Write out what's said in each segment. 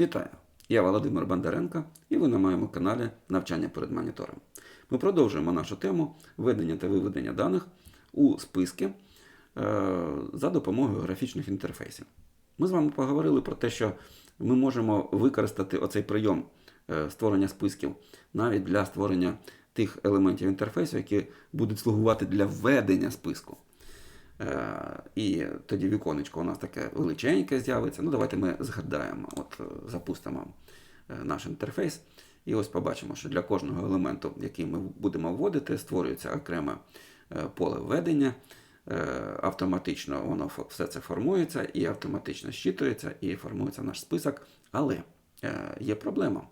Вітаю! Я Володимир Бондаренко і ви на моєму каналі Навчання перед монітором. Ми продовжуємо нашу тему введення та виведення даних у списки е, за допомогою графічних інтерфейсів. Ми з вами поговорили про те, що ми можемо використати оцей прийом е, створення списків навіть для створення тих елементів інтерфейсу, які будуть слугувати для введення списку. Е, І тоді віконечко у нас таке величеньке з'явиться. Ну, давайте ми згадаємо, от е, запустимо е, наш інтерфейс. І ось побачимо, що для кожного елементу, який ми будемо вводити, створюється окреме поле введення. Автоматично воно все це формується і автоматично щитується, і формується наш список. Але є проблема.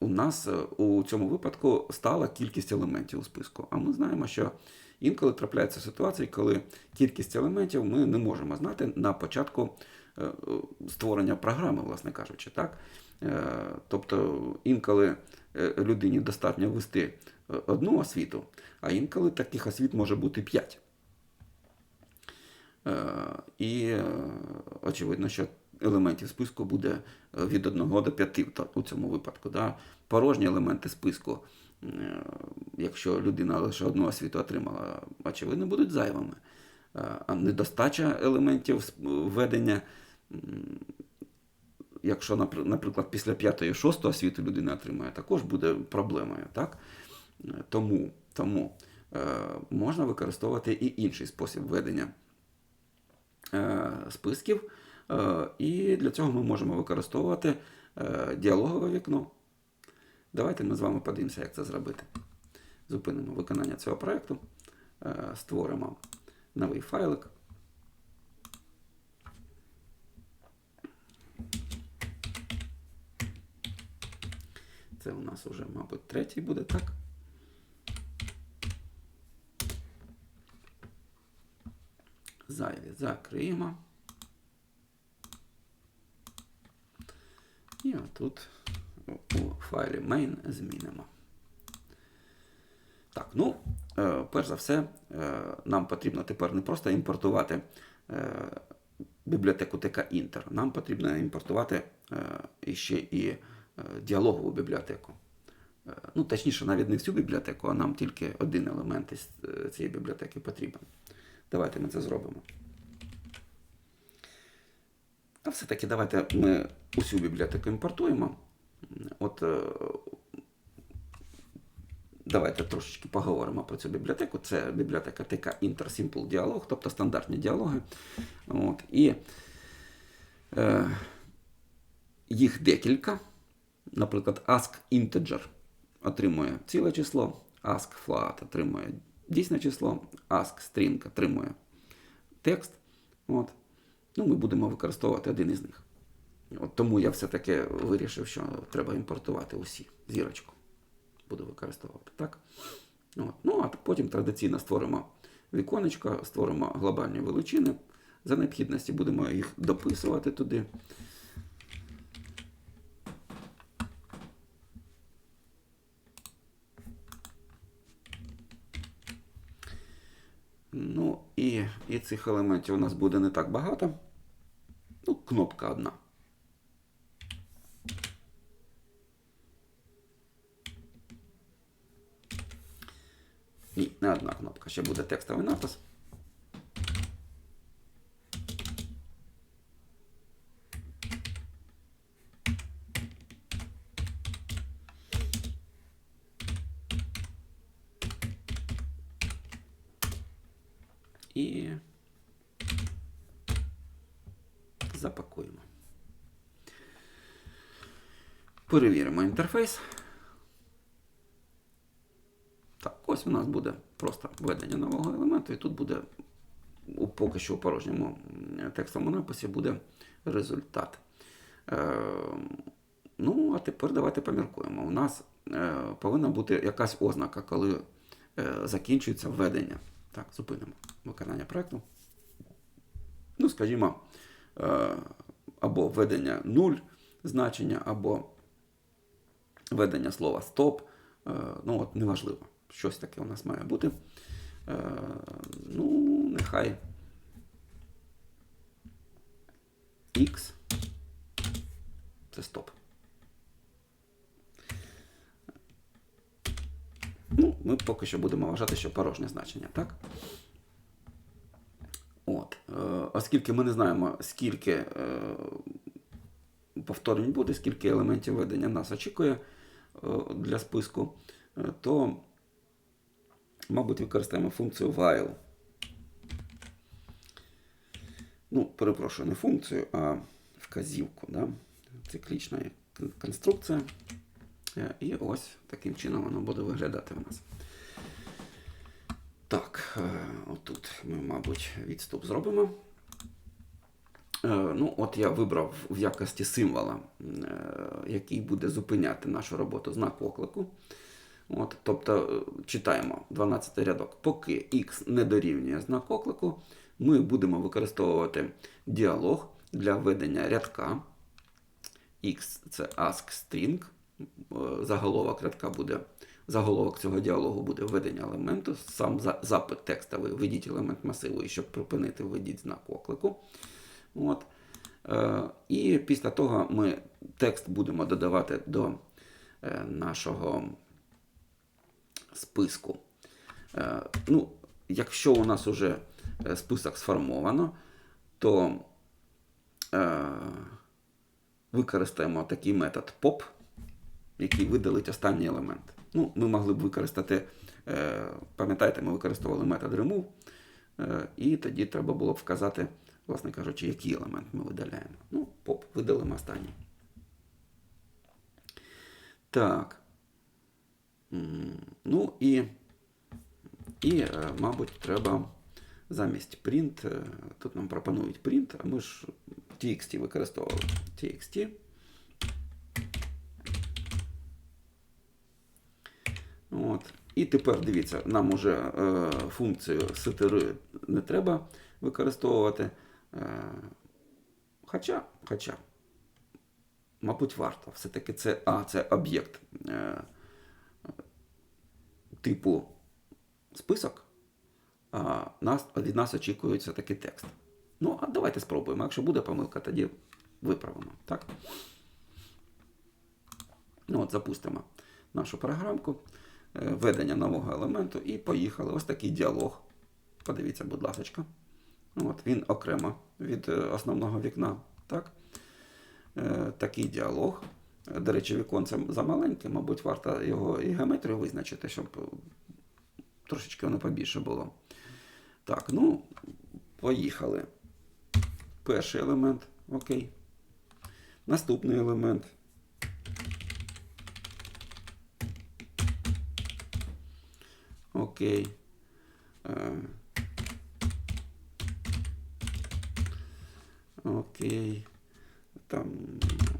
У нас у цьому випадку стала кількість елементів у списку. А ми знаємо, що інколи трапляються ситуації, коли кількість елементів ми не можемо знати на початку е, створення програми, власне кажучи. Так? Е, Тобто інколи е, людині достатньо ввести одну освіту, а інколи таких освіт може бути 5. Е, І очевидно, що елементів списку буде від 1 до 5 у цьому випадку. Да? Порожні елементи списку, якщо людина лише одну освіту отримала, очевидно, будуть зайвими. Е, А недостача елементів с- введення, якщо, наприклад, після 5 6 освіти людина отримає, також буде проблемою. Так? Е, Тому, тому е, можна використовувати і інший спосіб ведення е, списків. Е, І для цього ми можемо використовувати е, діалогове вікно. Давайте ми з вами подивимося, як це зробити. Зупинимо виконання цього проєкту, е, створимо новий файлик. Це у нас вже, мабуть, третій буде, так? Зайві закриємо. І отут у файлі main змінимо. Е, перш за все, е, нам потрібно тепер не просто імпортувати е, бібліотеку TK Inter, нам потрібно імпортувати ще і діалогову бібліотеку. Ну, точніше, навіть не всю бібліотеку, а нам тільки один елемент із цієї бібліотеки потрібен. Давайте ми це зробимо. А все-таки давайте ми усю бібліотеку імпортуємо. От давайте трошечки поговоримо про цю бібліотеку. Це бібліотека TK Intersimple Dialog, тобто стандартні діалоги. От, і е, їх декілька. Наприклад, ask integer отримує ціле число, ask float отримує дійсне число, ask string отримує текст. От. Ну, ми будемо використовувати один із них. От тому я все-таки вирішив, що треба імпортувати усі зірочку. Буду використовувати так. От. Ну, а потім традиційно створимо віконечко, створимо глобальні величини. За необхідності будемо їх дописувати туди. Ну, і, і цих елементів у нас буде не так багато. Ну, кнопка одна. Ні, не одна кнопка. Ще буде текстовий напис. І запакуємо. Перевіримо інтерфейс. Так, ось у нас буде просто введення нового елементу, і тут буде поки що у порожньому текстовому написі буде результат. Е, ну, а тепер давайте поміркуємо. У нас е, повинна бути якась ознака, коли е, закінчується введення. Так, зупинимо виконання проєкту. Ну, скажімо, е, або введення 0 значення, або введення слова стоп. Е, ну, от неважливо. Щось таке у нас має бути. Е, ну, нехай X Це стоп. Ну, ми поки що будемо вважати, що порожнє значення, так? От. Е, оскільки ми не знаємо, скільки е, повторень буде, скільки елементів ведення нас очікує для списку, то, мабуть, використаємо функцію while. Ну, перепрошую, не функцію, а вказівку. Да? Циклічна конструкція. Е, І ось таким чином воно буде виглядати в нас. Так, е, отут ми, мабуть, відступ зробимо. Е, Ну, от я вибрав в якості символа, який буде зупиняти нашу роботу знак оклику. От, тобто е, читаємо 12 рядок. Поки x не дорівнює знак оклику, ми будемо використовувати діалог для введення рядка. X це ask string. Е, Заголовок рядка буде. Заголовок цього діалогу буде введення елементу. Сам за- запит текстовий введіть елемент масиву, і щоб припинити, введіть знак оклику. От. Е, І після того ми текст будемо додавати до нашого списку. Е, Ну, якщо у нас вже список сформовано, то е, використаємо такий метод pop, який видалить останній елемент. Ну, ми могли б використати, е, пам'ятаєте, ми використовували метод remove, е, і тоді треба було б вказати, власне кажучи, який елемент ми видаляємо. Ну, pop, видалимо останній. Так. Ну і, і е, мабуть, треба замість print, е, тут нам пропонують print, а ми ж txt використовували. txt. От. І тепер дивіться, нам уже е, функцію сетери не треба використовувати. Е, хоча, хоча, мабуть, варто. Все-таки це, а, це об'єкт е, типу список, а нас, від нас очікується такий текст. Ну, а давайте спробуємо. Якщо буде помилка, тоді виправимо. Так? Ну, от, запустимо нашу програмку, е, введення нового елементу і поїхали. Ось такий діалог. Подивіться, будь ласка. От, він окремо від е, основного вікна. Так? Е, Такий діалог. До речі, віконце замаленьке, мабуть, варто його і геометрію визначити, щоб трошечки воно побільше було. Так, ну, поїхали. Перший елемент. Окей. Наступний елемент. Окей. Е, Окей. Там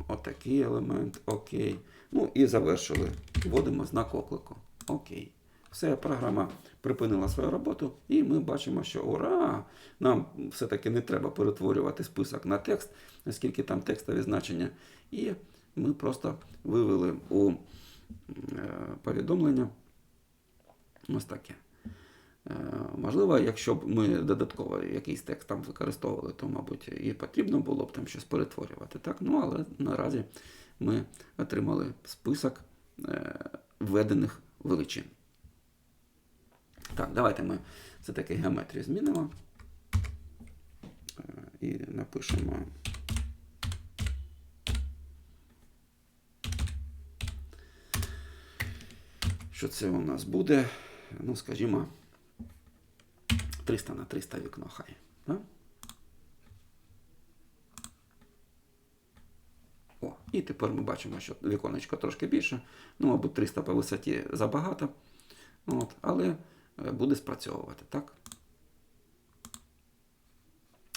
отакий елемент. Окей. Ну і завершили. Вводимо знак оклику. Окей. Все, програма припинила свою роботу, і ми бачимо, що ура! Нам все-таки не треба перетворювати список на текст, оскільки там текстові значення. І ми просто вивели у е, повідомлення ось таке. Е, Можливо, якщо б ми додатково якийсь текст там використовували, то, мабуть, і потрібно було б там щось перетворювати. Так? Ну, але наразі ми отримали список е, введених величин. Так, давайте ми все-таки геометрію змінимо. Е, І напишемо. Що це у нас буде? Ну, скажімо, 300 на 300 вікно хай. Да? О, і тепер ми бачимо, що віконечко трошки більше. Ну, мабуть, 300 по висоті забагато. От, але е, буде спрацьовувати, так?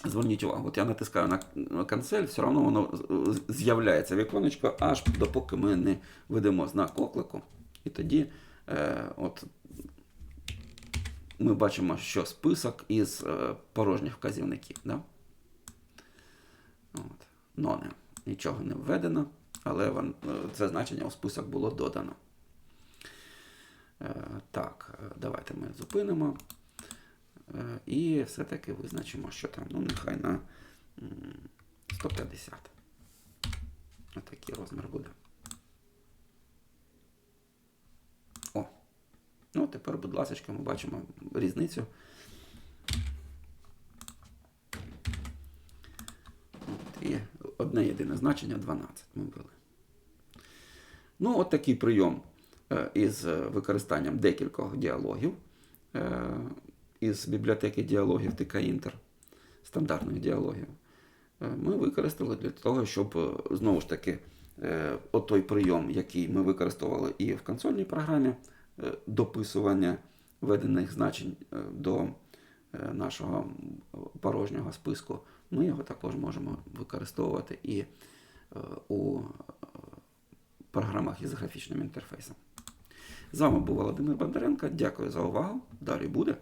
Зверніть увагу, от я натискаю на канцель, все одно воно з'являється віконечко, аж допоки ми не ведемо знак оклику. І тоді е, от, ми бачимо, що список із е, порожніх вказівників. Да? От. Ноне. Нічого не введено, але е, це значення у список було додано. Е, Так, давайте ми зупинимо. І все-таки визначимо, що там, ну, нехай на 150. Отакий розмір буде. О. Ну, тепер, будь ласка, ми бачимо різницю. І одне єдине значення 12 ми ввели. Ну, от такий прийом е, із використанням декількох діалогів е, із бібліотеки діалогів ТК Інтер, стандартних діалогів. е, Ми використали для того, щоб знову ж таки от той прийом, який ми використовували і в консольній програмі дописування введених значень е, до е, нашого порожнього списку, ми його також можемо використовувати і е, у е, програмах із графічним інтерфейсом. З вами був Володимир Бондаренко. Дякую за увагу. Далі буде.